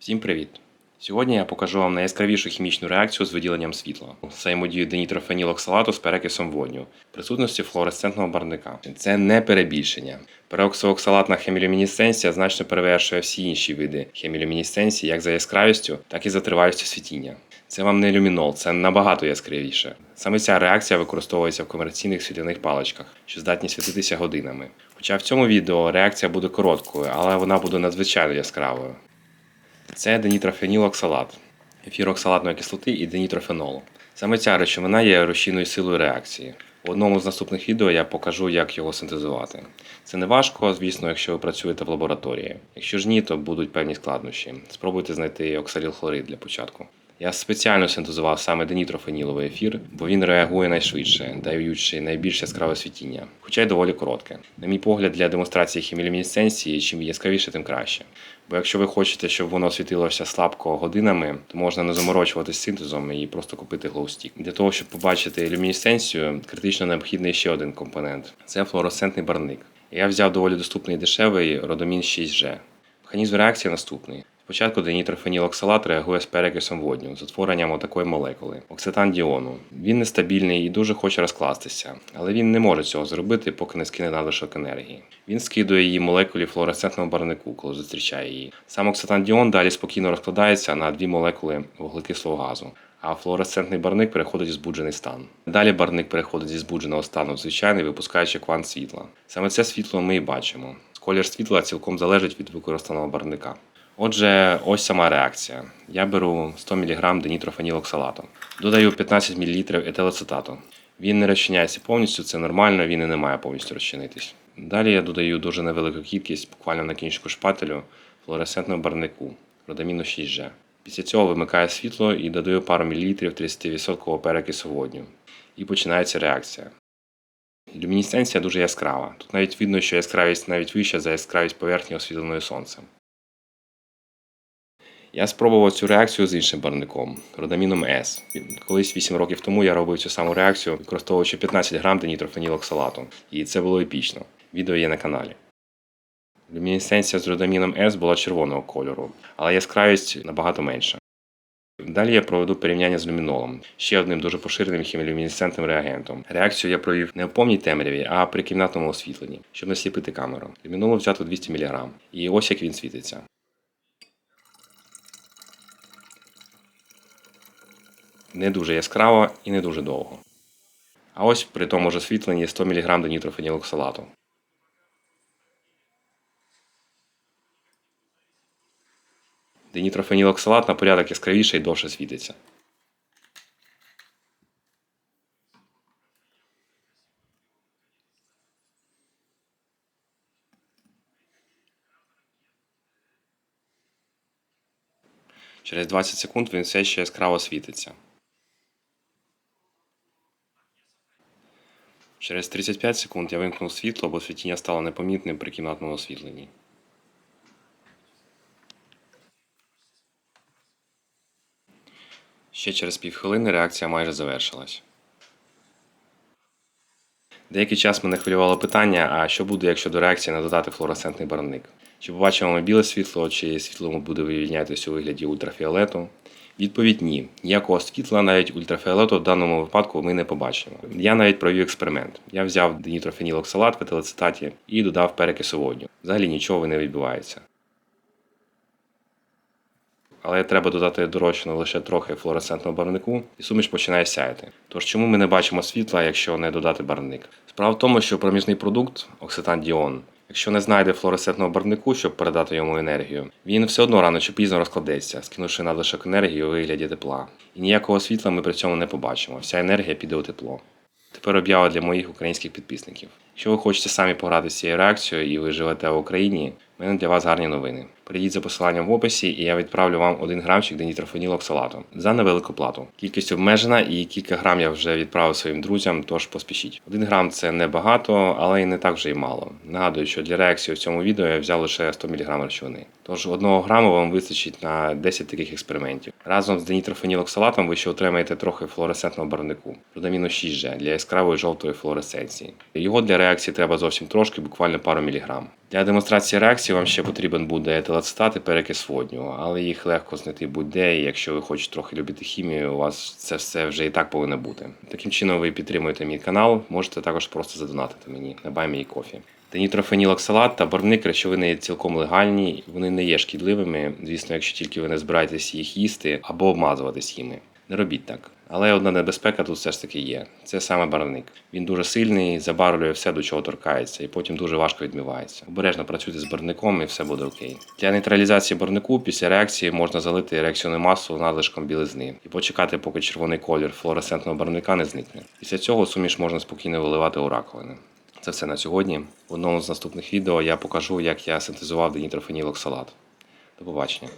Всім привіт! Сьогодні я покажу вам найяскравішу хімічну реакцію з виділенням світла. Взаємодію денітрофенілоксалату з перекисом водню, присутності флуоресцентного барвника. Це не перебільшення. Пероксооксалатна хемілюмінесценція значно перевершує всі інші види хемілюмінесценції як за яскравістю, так і за тривалістю світіння. Це вам не люмінол, це набагато яскравіше. Саме ця реакція використовується в комерційних світляних паличках, що здатні світитися годинами. Хоча в цьому відео реакція буде короткою, але вона буде надзвичайно яскравою. Це денітрофенілоксалат, ефір оксалатної кислоти і денітрофенолу. Саме ця речовина є рушійною силою реакції. У одному з наступних відео я покажу, як його синтезувати. Це не важко, звісно, якщо ви працюєте в лабораторії. Якщо ж ні, то будуть певні складнощі. Спробуйте знайти оксалілхлорид для початку. Я спеціально синтезував саме денітрофеніловий ефір, бо він реагує найшвидше, даючи найбільш яскраве світіння, хоча й доволі коротке. На мій погляд, для демонстрації хімілюмінесценції, чим яскравіше, тим краще. Бо якщо ви хочете, щоб воно світилося слабко годинами, то можна не заморочуватися синтезом і просто купити глоустік. Для того, щоб побачити люмінесценцію, критично необхідний ще один компонент це флуоресцентний барник. Я взяв доволі доступний і дешевий родомін 6G. Механізм реакції наступний. Спочатку денітрофенілоксалат реагує з перекисом водню, з утворенням отакої молекули окситан діону. Він нестабільний і дуже хоче розкластися, але він не може цього зробити, поки не скине надлишок енергії. Він скидує її молекулі флуоресцентному барвнику, коли зустрічає її. Сам окситан діон далі спокійно розкладається на дві молекули вуглекислого газу. А флуоресцентний барник переходить в збуджений стан. Далі барник переходить зі збудженого стану в звичайний, випускаючи квант світла. Саме це світло ми і бачимо. Колір світла цілком залежить від використаного барника. Отже, ось сама реакція. Я беру 100 мг денітрофенілоксалату. Додаю 15 мл етилацетату. Він не розчиняється повністю, це нормально, він і не має повністю розчинитись. Далі я додаю дуже невелику кількість, буквально на кінчику шпателю, флуоресцентного барнику, родаміну 6G. Після цього вимикаю світло і додаю пару мілілітрів 30% перекису водню. І починається реакція. Люмінесценція дуже яскрава. Тут навіть видно, що яскравість навіть вища за яскравість поверхні освітленої сонцем. Я спробував цю реакцію з іншим барником родаміном С. Колись 8 років тому я робив цю саму реакцію, використовуючи 15 грам денітрофенілоксалату. І це було епічно. Відео є на каналі. Люмінесценція з родаміном С була червоного кольору, але яскравість набагато менша. Далі я проведу порівняння з люмінолом, ще одним дуже поширеним хімілюмінесцентним реагентом. Реакцію я провів не в повній темряві, а при кімнатному освітленні, щоб не сліпити камеру. Люмінолу взято 200 мг. І ось як він світиться. Не дуже яскраво і не дуже довго. А ось при тому ж освітленні 100 мг денітрофенілоксалату. Денітрофенілоксалат на порядок яскравіше і довше світиться. Через 20 секунд він все ще яскраво світиться. Через 35 секунд я вимкнув світло, бо світіння стало непомітним при кімнатному освітленні. Ще через півхвилини реакція майже завершилась. Деякий час мене хвилювало питання, а що буде, якщо до реакції не додати флуоресцентний барвник? Чи побачимо ми біле світло, чи світло буде вивільнятися у вигляді ультрафіолету? Відповідь ні. Ніякого світла, навіть ультрафіолету в даному випадку ми не побачимо. Я навіть провів експеримент. Я взяв денітрофенілоксалат в етилацетаті і додав перекису водню. Взагалі нічого не відбувається. Але треба додати дорожчину лише трохи флуоресцентного барвнику, і суміш починає сяяти. Тож чому ми не бачимо світла, якщо не додати барвник? Справа в тому, що проміжний продукт окситан діон Якщо не знайде флуоресцентного барвнику, щоб передати йому енергію, він все одно рано чи пізно розкладеться, скинувши надлишок енергії у вигляді тепла. І ніякого світла ми при цьому не побачимо. Вся енергія піде у тепло. Тепер об'ява для моїх українських підписників. Якщо ви хочете самі пограти з цією реакцією і ви живете в Україні, в мене для вас гарні новини. Перейдіть за посиланням в описі, і я відправлю вам один грамчик денітрофенілоксалату за невелику плату. Кількість обмежена і кілька грам я вже відправив своїм друзям, тож поспішіть. Один грам це небагато, але і не так вже й мало. Нагадую, що для реакції в цьому відео я взяв лише 100 мг речовини. Тож одного граму вам вистачить на 10 таких експериментів. Разом з денітрофенілоксалатом ви ще отримаєте трохи флуоресцентного барвнику, родаміну 6G для яскравої жовтої флуоресценції. Його для реакції треба зовсім трошки, буквально пару міліграм. Для демонстрації реакції вам ще потрібен буде етилацетат і перекис водню, але їх легко знайти будь-де, і якщо ви хочете трохи любити хімію, у вас це все вже і так повинно бути. Таким чином ви підтримуєте мій канал, можете також просто задонатити мені на Buy Coffee. Денітрофенілоксалат та барвник речовини цілком легальні, вони не є шкідливими, звісно, якщо тільки ви не збираєтесь їх їсти або обмазуватись їми. Не робіть так. Але одна небезпека тут все ж таки є. Це саме барвник. Він дуже сильний, забарвлює все, до чого торкається, і потім дуже важко відмивається. Обережно працюйте з барвником і все буде окей. Для нейтралізації барвнику після реакції можна залити реакційну масу надлишком білизни і почекати, поки червоний колір флуоресцентного барвника не зникне. Після цього суміш можна спокійно виливати у раковини. Це все на сьогодні. В одному з наступних відео я покажу, як я синтезував денітрофенілоксалат. До побачення.